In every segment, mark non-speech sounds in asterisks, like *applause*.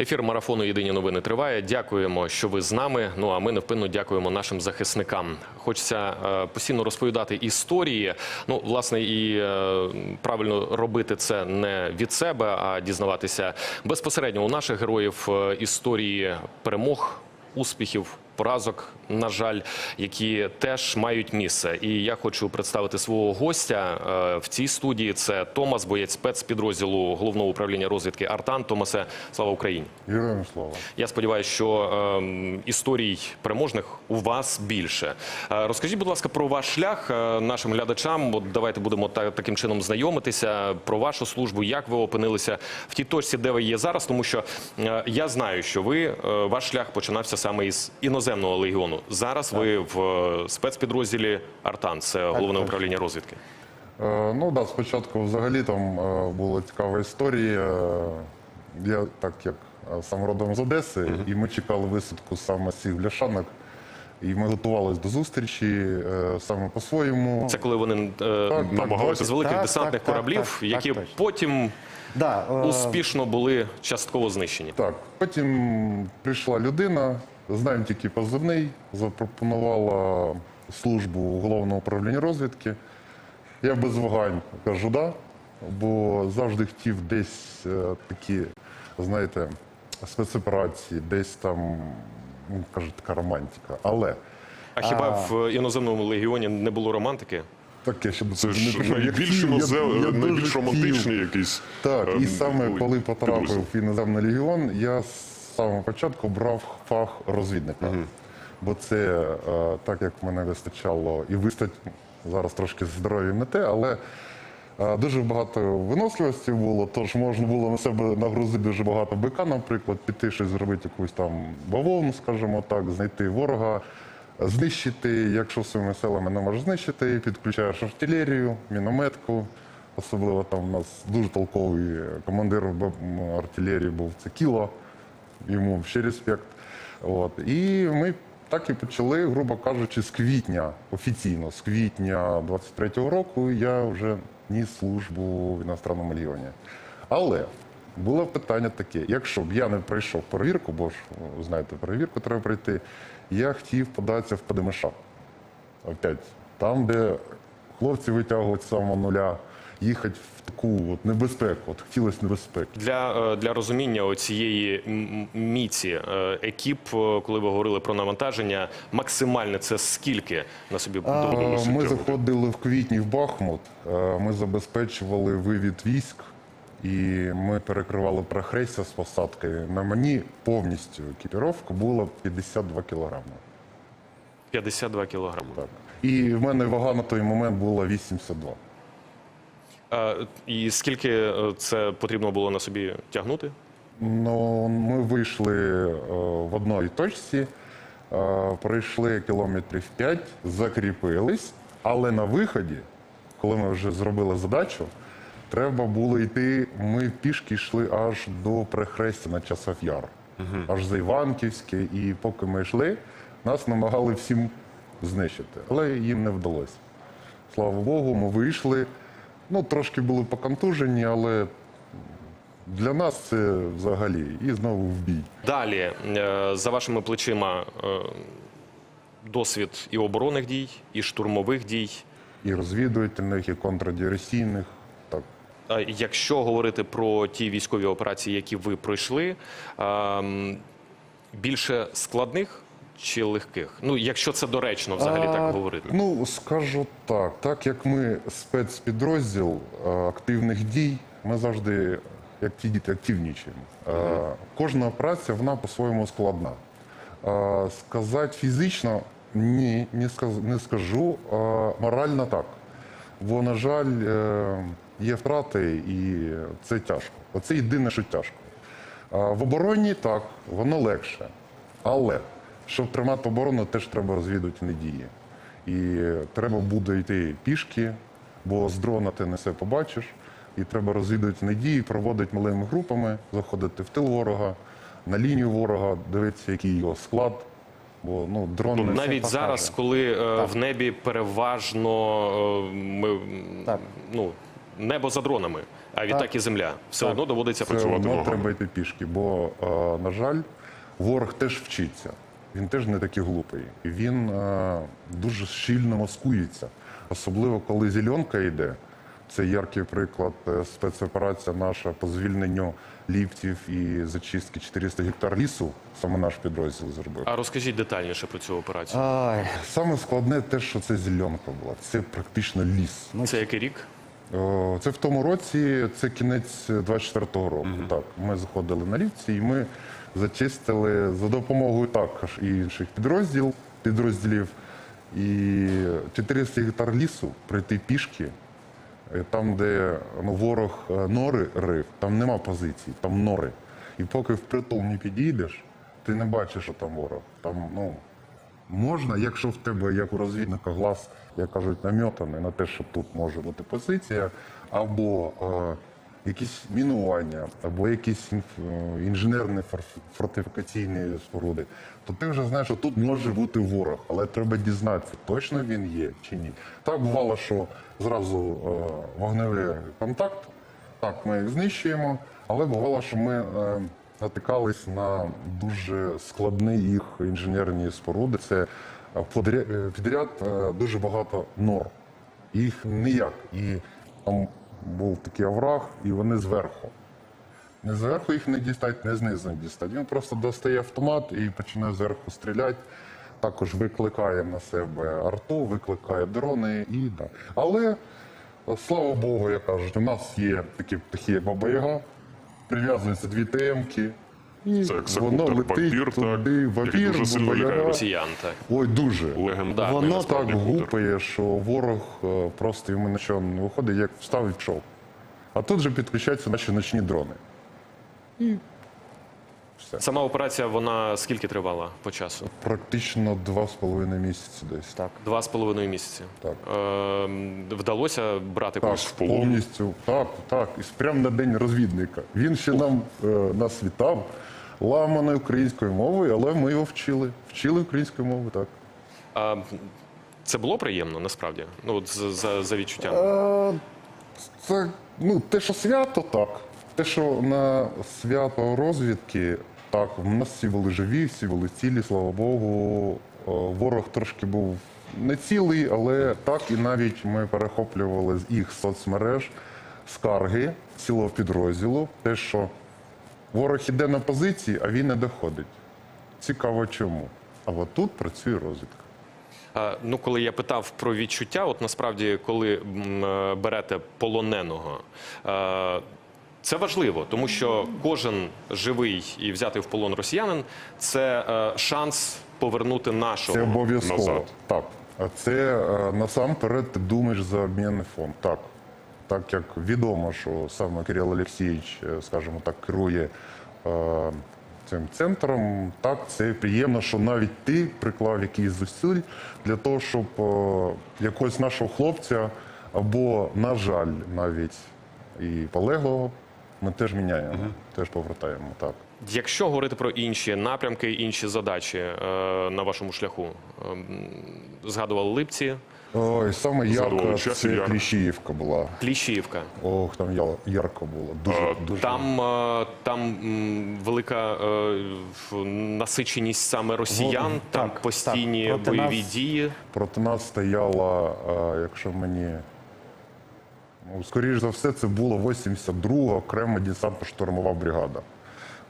Ефір марафону Єдині новини триває. Дякуємо, що ви з нами. Ну а ми невпинно дякуємо нашим захисникам. Хочеться е, постійно розповідати історії. Ну, власне, і е, правильно робити це не від себе, а дізнаватися безпосередньо у наших героїв е, історії перемог, успіхів. Поразок, на жаль, які теж мають місце. І я хочу представити свого гостя е, в цій студії. Це Томас, боєць спецпідрозділу головного управління розвідки Артан. Томасе, слава Україні! Героям слава. Я сподіваюся, що ем, історій переможних у вас більше. Е, розкажіть, будь ласка, про ваш шлях е, нашим глядачам. От давайте будемо та, таким чином знайомитися про вашу службу. Як ви опинилися в тій точці, де ви є зараз? Тому що я знаю, що ви ваш шлях починався саме із іноземного легіону. Зараз ви в е, спецпідрозділі Артан, це головне так. управління розвідки. Е, ну да, спочатку взагалі там е, була цікава історія. Е, Я так як сам родом з Одеси, і ми чекали висадку саме з цих бляшанок. І ми готувалися до зустрічі е, саме по-своєму. Це коли вони е, намагалися з великих так, десантних так, так, кораблів, так, які так, потім Да, успішно були частково знищені. Так, потім прийшла людина, знаємо тільки позивний, запропонувала службу головного управління розвідки. Я без вагань кажу да, бо завжди хотів десь е, такі, знаєте, спецоперації, десь там, ну, кажуть, така романтика. Але А хіба в іноземному легіоні не було романтики? таке, щоб Це не ж. Я найбільш романтичний якийсь. Так, і ем, саме коли потрапив в іноземний легіон, я самого початку брав фах розвідника. Бо це е, так як мене вистачало і вистать зараз трошки з здоров'ям не те, але е, дуже багато виносливості було, тож можна було на себе нагрузити дуже багато бика, наприклад, піти щось зробити, якусь там бавовну, скажімо так, знайти ворога. Знищити, якщо своїми силами не можеш знищити, підключаєш артилерію, мінометку. Особливо там у нас дуже толковий командир артилерії був це Кіло, йому ще респект. От. І ми так і почали, грубо кажучи, з квітня, офіційно, з квітня 23-го року я вже ніс службу в іностранному легіоні. Але було питання таке: якщо б я не пройшов перевірку, бо ж знаєте, перевірку треба пройти, я хотів податися в ПДМШ. Опять, там, де хлопці витягують з самого нуля, їхати в таку от небезпеку, от хотілося небезпеки. Для, е, для розуміння цієї міці е, екіп, е, коли ви говорили про навантаження, максимальне це скільки на собі? Е, Ми заходили в квітні в Бахмут, ми забезпечували вивід військ, і ми перекривали прохрестя з посадкою. На мені повністю екіпіровка була 52 кілограми. 52 кілограми. Так. І в мене вага на той момент була 82. І скільки е, це потрібно було на собі тягнути? Ну, ми вийшли е, в одній точці, е, пройшли кілометрів 5, закріпились, але на виході, коли ми вже зробили задачу, треба було йти. Ми пішки йшли аж до перехрестя на часов яр, аж за Іванківське. І поки ми йшли, нас намагали всім знищити, але їм не вдалося. Слава Богу, ми вийшли. Ну, трошки були поконтужені, але для нас це взагалі і знову в бій. Далі, е, за вашими плечима, е, досвід і оборонних дій, і штурмових дій. І розвідувальних, і контрдиверсійних. Так. Якщо говорити про ті військові операції, які ви пройшли, ем, більше складних чи легких? Ну, якщо це доречно взагалі А, так говорити. Ну, скажу так, так як ми спецпідрозділ е, активних дій, ми завжди, як ті діти, активнічуємо. Е, Кожна операція вона по-своєму складна. Е, Сказати фізично ні, не скажу. а Морально так. Бо, на жаль, є втрати, і це тяжко. Оце єдине, що тяжко. В обороні так, воно легше. Але щоб тримати оборону, теж треба розвідувати дії. І треба буде йти пішки, бо з дрона ти не все побачиш. І треба розвідувати дії, проводити малими групами, заходити в тил ворога, на лінію ворога, дивитися, який його склад. Бо ну, дрон Ну, не все навіть покаже. зараз, коли е, в небі переважно е, ми Так. ну. небо за дронами, а відтак і земля. Все одно доводиться Все працювати. одно треба йти пішки, бо, е, на жаль, ворог теж вчиться. Він теж не такий глупий. І Він е, дуже щільно маскується. Особливо, коли зеленка йде. Це яркий приклад е, спецоперація наша по звільненню ліфтів і зачистки 400 гектар лісу. Саме наш підрозділ зробив. А розкажіть детальніше про цю операцію. Ай, Саме складне те, що це зеленка була. Це практично ліс. Це який рік? Це в тому році, це кінець 24-го року. Так, ми заходили на лівці і ми зачистили за допомогою також і інших підрозділ, підрозділів. І 400 гектар лісу пройти пішки, е, там, де ну, ворог е, нори рив, там нема позицій, там нори. І поки впритул не підійдеш, ти не бачиш, що там ворог. Там, ну, Можна, якщо в тебе, як у розвідника, глаз, як кажуть, намьотаний на те, що тут може бути позиція, або е, якісь мінування, або якісь е, інженерні фортифікаційні споруди, то ти вже знаєш, що тут може бути ворог, але треба дізнатися, точно він є чи ні. Так бувало, що зразу е, вогневий контакт, так, ми їх знищуємо, але бувало, що ми е, натикались на дуже складні їх інженерні споруди. Це підряд дуже багато нор. Їх ніяк. І там був такий овраг, і вони зверху. Не зверху їх не дістать, не знизу не дістать. Він просто достає автомат і починає зверху стріляти. Також викликає на себе арту, викликає дрони і да. Але слава Богу, як кажуть, у нас є такі птахи, як Баба Яга, прив'язуються дві ТМ-ки, і Це воно летить вампір, туди, який вампір, дуже сильно лякає Росіян, так. Ой, дуже. Легендарний Воно так гупає, що ворог е, просто йому нічого не виходить, як встав і пішов. А тут же підключаються наші ночні дрони. Сама операція, вона скільки тривала по часу? Практично два з половиною місяці десь. так. Два з половиною місяці. Так. Е, вдалося брати Так, в полон? повністю. Так, так. І прямо на день розвідника. Він ще нам е, нас вітав ламаною українською мовою, але ми його вчили. Вчили українською мовою, так. А, це було приємно насправді? Ну, от з- за, за відчуттям. Е, Це ну, те, що свято, так. Те, що на свято розвідки, так, в нас всі були живі, всі були цілі, слава Богу. Е, Ворог трошки був не цілий, але так і навіть ми перехоплювали з їх соцмереж скарги цілого підрозділу. Те, що ворог іде на позиції, а він не доходить. Цікаво чому. А от тут працює розвідка. Ну, коли я питав про відчуття, от насправді, коли е, берете полоненого, е, це важливо, тому що кожен живий і взятий в полон росіянин це е, шанс повернути нашого. Це обов'язково. назад. Так. А це насамперед ти думаєш за обмінний фонд. Так. Так як відомо, що саме Кирил Олексійович, е, скажімо так, керує е, цим центром, так, це приємно, що навіть ти приклав якийсь зусиль для того, щоб е, якогось нашого хлопця або, на жаль, навіть і полеглого ми теж міняємо, теж повертаємо. Так. Якщо говорити про інші напрямки, інші задачі е, на вашому шляху, ем, згадували Липці, Ой, саме ярко це яр. Кліщіївка була. Кліщіївка. Ох, там я- ярко було. Дуже, А, дуже. Там, е, там м, велика е, насиченість саме росіян, Во- там так, постійні так. Проти бойові нас- дії. Проти нас стояла, е, якщо мені. Ну, скоріш за все, це була 82 окрема десантно-штурмова бригада.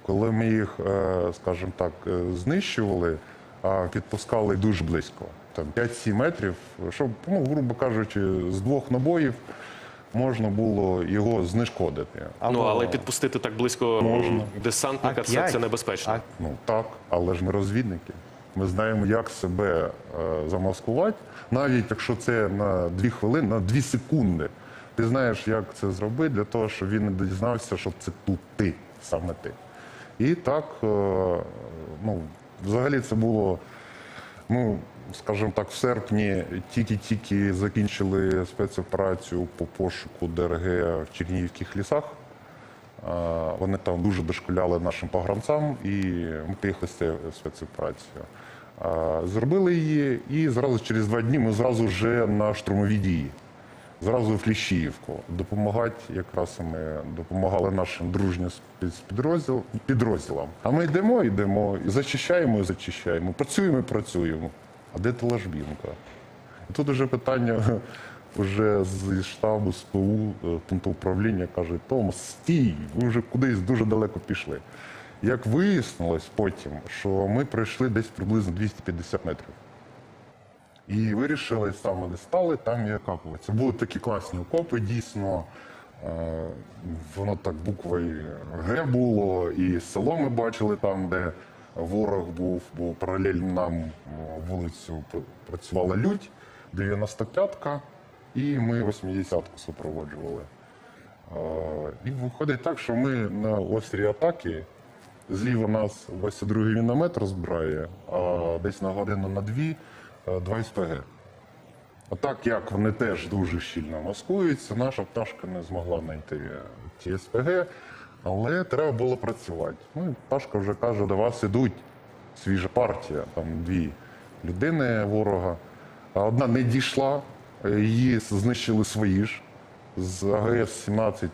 Коли ми їх, е, скажімо так, е, знищували, а підпускали дуже близько, там 5-7 метрів, щоб, ну, грубо кажучи, з двох набоїв можна було його знешкодити. Ну, але підпустити так близько десантника А це, п'ять? це небезпечно. А Ну так, але ж ми розвідники. Ми знаємо, як себе е, замаскувати, навіть якщо це на дві хвилини, на дві секунди. Ти знаєш, як це зробити для того, щоб він не дізнався, що це тут ти, саме ти. І так, е, ну, взагалі це було, ну, скажімо так, в серпні тільки-тільки закінчили спецоперацію по пошуку ДРГ в Чернігівських лісах. Вони там дуже дошкуляли нашим погранцям, і ми поїхали з цією спецоперацією. Зробили її, і зразу через два дні ми зразу вже на штурмові дії. зразу в Кліщіївку. Допомагати якраз ми допомагали нашим дружнім підрозділам. А ми йдемо, йдемо, зачищаємо, і зачищаємо, працюємо працюємо. А де та ложбінка? І тут вже питання *laughs* вже з штабу СПУ, е, пункту управління каже, Том, стій, ви вже кудись дуже далеко пішли. Як вияснилось потім, що ми пройшли десь приблизно 250 метрів. І вирішили саме де стали, там і окапуватися. Були такі класні окопи, дійсно. Е, Воно так буквою Г було, і село ми бачили там, де ворог був, бо паралельно нам е, вулицю працювала лють, 95-ка, і ми 80-ку супроводжували. Е, І виходить так, що ми на острій атаки. Зліва нас 22-й міномет розбирає, а десь на годину на дві е, два СПГ. А так як вони теж дуже щільно маскуються, наша пташка не змогла знайти ті СПГ, але треба було працювати. Ну і пташка вже каже, до вас ідуть свіжа партія, там дві людини ворога. Одна не дійшла, е, її знищили свої ж. З АГС-17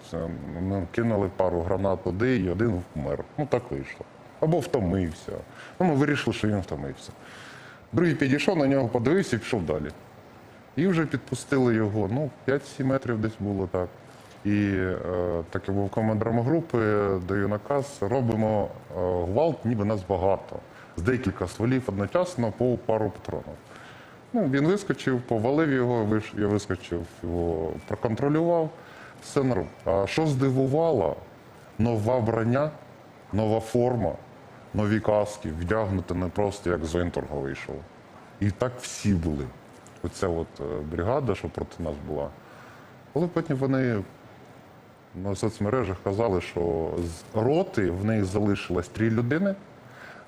ми кинули пару гранат туди, і один вмер. Ну так вийшло. Або втомився. Ну, ми вирішили, що він втомився. Другий підійшов, на нього подивився і пішов далі. І вже підпустили його. Ну, 5-7 метрів десь було так. І е, так як був командиром групи, даю наказ, робимо е, гвалт, ніби нас багато. З декілька стволів одночасно по пару патронів. Ну, він вискочив, повалив його, я вискочив, його проконтролював. Все норм. А що здивувало? Нова броня, нова форма, нові каски, вдягнути не просто як з воєнторга вийшов. І так всі були. Оця от е, бригада, що проти нас була. Але потім вони на соцмережах казали, що з роти в них залишилось три людини,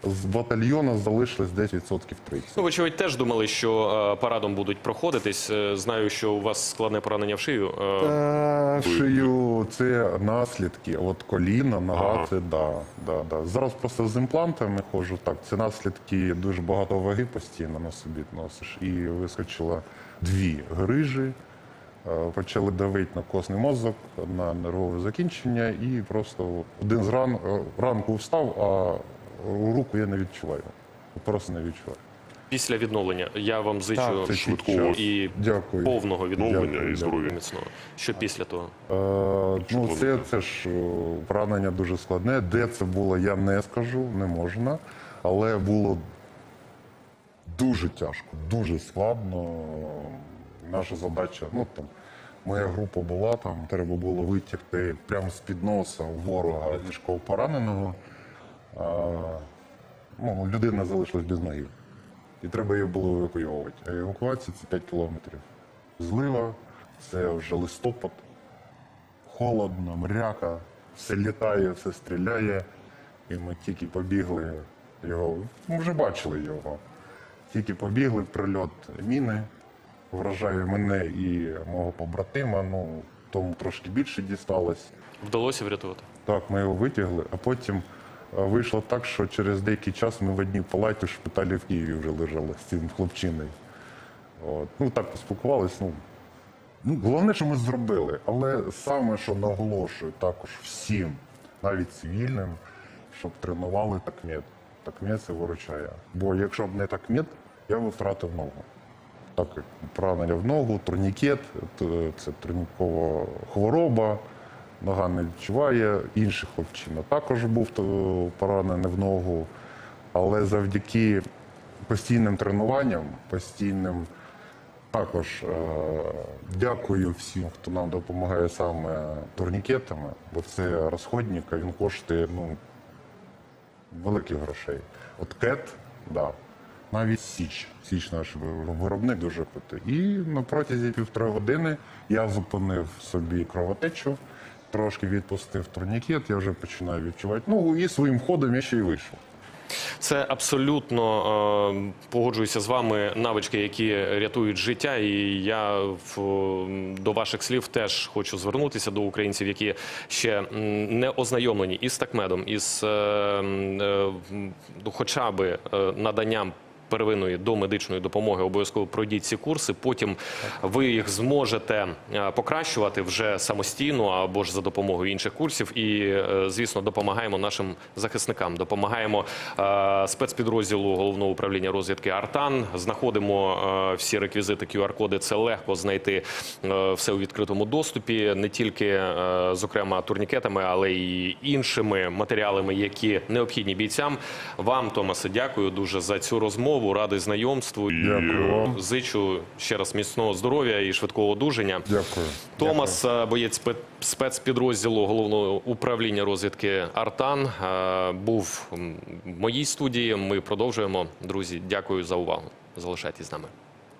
з батальйону залишилось десь відсотків 30. Ну, вочевидь, теж думали, що е, парадом будуть проходитись. Е, Знаю, що у вас складне поранення в шию. Е, Та, шию це наслідки. От коліна, нога, це да, да, да. Зараз просто з імплантами ходжу. Так, це наслідки дуже багато ваги постійно на собі носиш. І вискочило дві грижі. Е, Почали давити на костний мозок, на нервове закінчення, і просто один з ран, е, ранку встав, а руку я не відчуваю. Просто не відчуваю. Після відновлення я вам зичу Так, швидкого і Дякую. повного відновлення Дякую, і здоров'я міцного. Що після того? Е, ну, це, це ж е, поранення дуже складне. Де це було, я не скажу, не можна. Але було дуже тяжко, дуже складно. Наша задача, ну там, моя група була, там треба було витягти прямо з-під носа ворога ліжково пораненого. А, ну, людина залишилась без ноги. І треба її було евакуювати. А евакуація це 5 кілометрів. Злива, це вже листопад холодно, мряка, все літає, все стріляє. І ми тільки побігли його. Ми вже бачили його. Тільки побігли в прильот міни, вражає мене і мого побратима. Ну, тому трошки більше дісталось. Вдалося врятувати? Так, ми його витягли, а потім е, вийшло так, що через деякий час ми в одній палаті в шпиталі в Києві вже лежали з цим хлопчиною. От. Ну так поспілкувалися. Ну, ну, головне, що ми зробили. Але саме, що наголошую також всім, навіть цивільним, щоб тренували такмет. Такмет це виручає. Бо якщо б не такмет, я б втратив ногу. Так як поранення в ногу, турнікет, це турнікова хвороба, нога не відчуває. Інший хлопчина також був поранений в ногу. Але завдяки постійним тренуванням, постійним також е, дякую всім, хто нам допомагає саме турнікетами, бо це розходник, а він коштує ну, великих грошей. От кет, да. Навіть Січ. Січ наш виробник дуже крутий. І на протязі півтори години я зупинив собі кровотечу, трошки відпустив турнікет, я вже починаю відчувати. Ну і своїм ходом я ще й вийшов. Це абсолютно е, погоджуюся з вами навички, які рятують життя. І я в, до ваших слів теж хочу звернутися до українців, які ще не ознайомлені із такмедом, із е, е, хоча б е, наданням первинної домедичної допомоги обов'язково пройдіть ці курси. Потім ви їх зможете е, покращувати вже самостійно або ж за допомогою інших курсів. І, е, звісно, допомагаємо нашим захисникам. Допомагаємо е, спецпідрозділу головного управління розвідки Артан. Знаходимо всі реквізити QR-коди. Це легко знайти все у відкритому доступі, не тільки зокрема турнікетами, але й іншими матеріалами, які необхідні бійцям. Вам, Томасе, дякую дуже за цю розмову. Радий знайомству. Дякую вам. Зичу ще раз міцного здоров'я і швидкого одужання. Дякую. Томас, Дякую. боєць спецпідрозділу головного управління розвідки Артан, е, був в моїй студії. Ми продовжуємо. Друзі, дякую за увагу. Залишайтесь з нами.